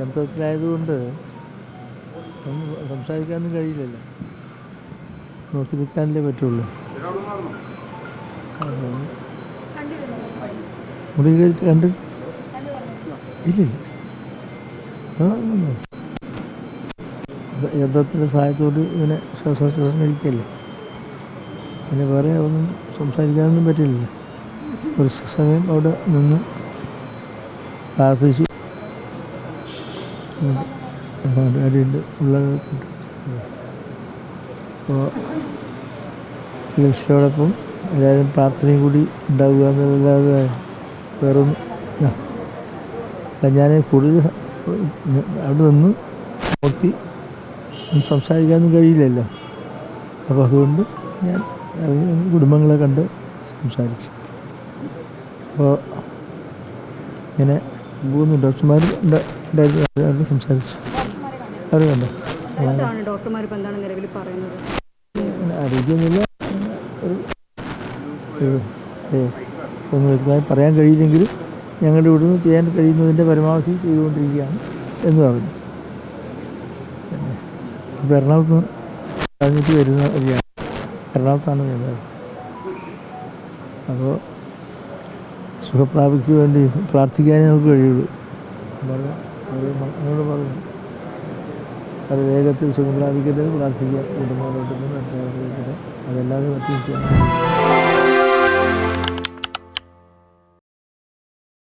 യന്ത്രത്തിലായതുകൊണ്ട് സംസാരിക്കാനും കഴിയില്ലല്ലോ. നോക്കി നിൽക്കാനല്ലേ പറ്റുള്ളൂ. അപ്പം മുടി കയറി കണ്ട്. ഇല്ല യന്ത്രത്തിന്റെ സഹായത്തോട് ഇങ്ങനെ ശ്വാസോച്ഛ്വാസം കഴിക്കല്ലേ പിന്നെ വേറെ ഒന്നും സംസാരിക്കാനൊന്നും പറ്റില്ല ഒരു സമയം അവിടെ നിന്ന് പ്രാർത്ഥിച്ചു. ഉള്ള അപ്പോൾ ചികിത്സയോടൊപ്പം എല്ലാവരും പ്രാർത്ഥനയും കൂടി ഉണ്ടാവുക എന്നല്ലാതെ വെറും ഞാൻ കൂടുതൽ അവിടെ നിന്ന് നോക്കി സംസാരിക്കാനൊന്നും കഴിയില്ലല്ലോ. അപ്പോൾ അതുകൊണ്ട് ഞാൻ കുടുംബങ്ങളെ കണ്ട് സംസാരിച്ചു. അപ്പോൾ ഇങ്ങനെ മൂന്ന് അവരോട് സംസാരിച്ചു അറിയണ്ട കണ്ടോ ഡോക്ടർമാർ ഇപ്പം എന്താണ് നിലവിൽ പറയുന്നത്? അങ്ങനെ അറിയിക്കുന്നില്ല. ഒന്നും വ്യക്തമായി പറയാൻ കഴിയില്ലെങ്കിലും ഞങ്ങളുടെ ഇവിടുന്ന് ചെയ്യാൻ കഴിയുന്നതിന്റെ പരമാവധി ചെയ്തുകൊണ്ടിരിക്കുകയാണ് എന്ന് പറഞ്ഞു. ഇപ്പോൾ എറണാകുളത്ത് കഴിഞ്ഞിട്ട് വരുന്ന എറണാകുളത്താണ് വരുന്നത്. അപ്പോൾ സുഖപ്രാപിക്ക് വേണ്ടി പ്രാർത്ഥിക്കാനേ നമുക്ക് കഴിയുള്ളൂ. പറഞ്ഞു അത് വേഗത്തിൽ സുഖം പ്രാപിക്കട്ടെ പ്രാർത്ഥിക്കുക കുടുംബങ്ങളോട്ടൊന്നും അതെല്ലാവരും പറ്റിയിരിക്കുകയാണ്